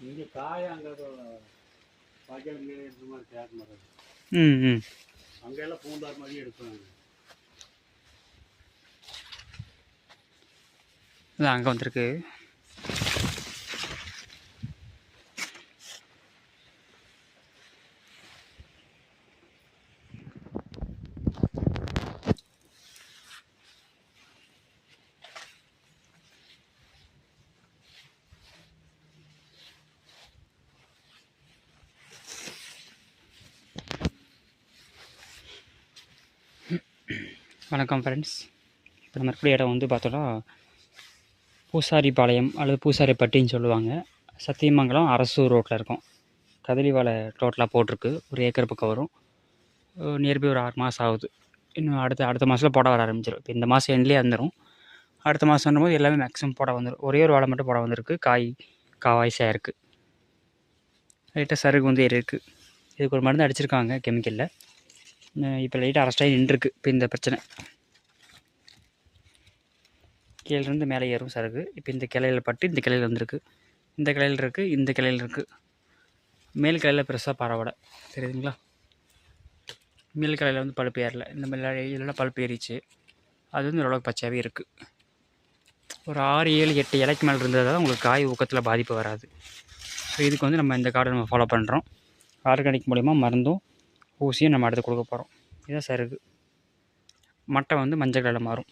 இங்கே காய அங்கே பாக்கியம் மேலே இருக்கிற மாதிரி தேக்க மரம் ம் ம். அங்கெல்லாம் பூந்தார் மாதிரி எடுப்பாங்க அங்கே வந்திருக்கு. வணக்கம் ஃப்ரெண்ட்ஸ் இப்போ நம்ம இருக்கிற இடம் வந்து பார்த்தோன்னா பூசாரிபாளையம் அல்லது பூசாரிப்பட்டின்னு சொல்லுவாங்க. சத்தியமங்கலம் அரசூர் ரோட்டில் இருக்கும். கதலிவாழை டோட்டலாக போட்டிருக்கு. ஒரு ஏக்கர் பக்கம் வரும். நியர்பை ஒரு ஆறு மாதம் ஆகுது. இன்னும் அடுத்த அடுத்த மாதத்தில் போட வர ஆரம்பிச்சிடும் இப்போ இந்த மாதம் எண்ட்லேயே வந்துடும் அடுத்த மாதம் போது எல்லாமே மேக்ஸிமம் போட வந்துடும் ஒரே ஒரு வாழை மட்டும் போட வந்திருக்கு. காய் காவாய்ஸாக இருக்குது லைட்டாக சருகு வந்து ஏறி இருக்குது இதுக்கு ஒரு மருந்து அடிச்சிருக்காங்க கெமிக்கலில் இப்போ லைட்டாக அரெஸ்டாகி நின்றுருக்கு. இப்போ இந்த பிரச்சனை. கீழேருந்து மேலே ஏறும் சருகு இப்போ இந்த கிளையில் பட்டு இந்த கிளையில் வந்திருக்கு. இந்த கிளையில் இருக்குது இந்த கிளையில் இருக்குது மேல் கிளையில் பெருசாக பரவலை. தெரியுதுங்களா? மேல் கிளையில் வந்து பழுப்பு ஏறல. இந்த மாதிரி இதெல்லாம் பழுப்பு ஏறிச்சு. அது வந்து ஓரளவுக்கு பச்சையாகவே இருக்குது ஒரு ஆறு ஏழு எட்டு இலைக்கு மேலே இருந்ததால் தான் உங்களுக்கு காய் ஊக்கத்தில் பாதிப்பு வராது. ஸோ இதுக்கு வந்து நம்ம இந்த கார்டை நம்ம ஃபாலோ பண்ணுறோம் ஆர்கானிக் மூலிமா மருந்தும் ஊசியும் நம்ம அடுத்து கொடுக்க போகிறோம் இதுதான் சருகு மட்டை வந்து மஞ்சள் கலரில் மாறும்.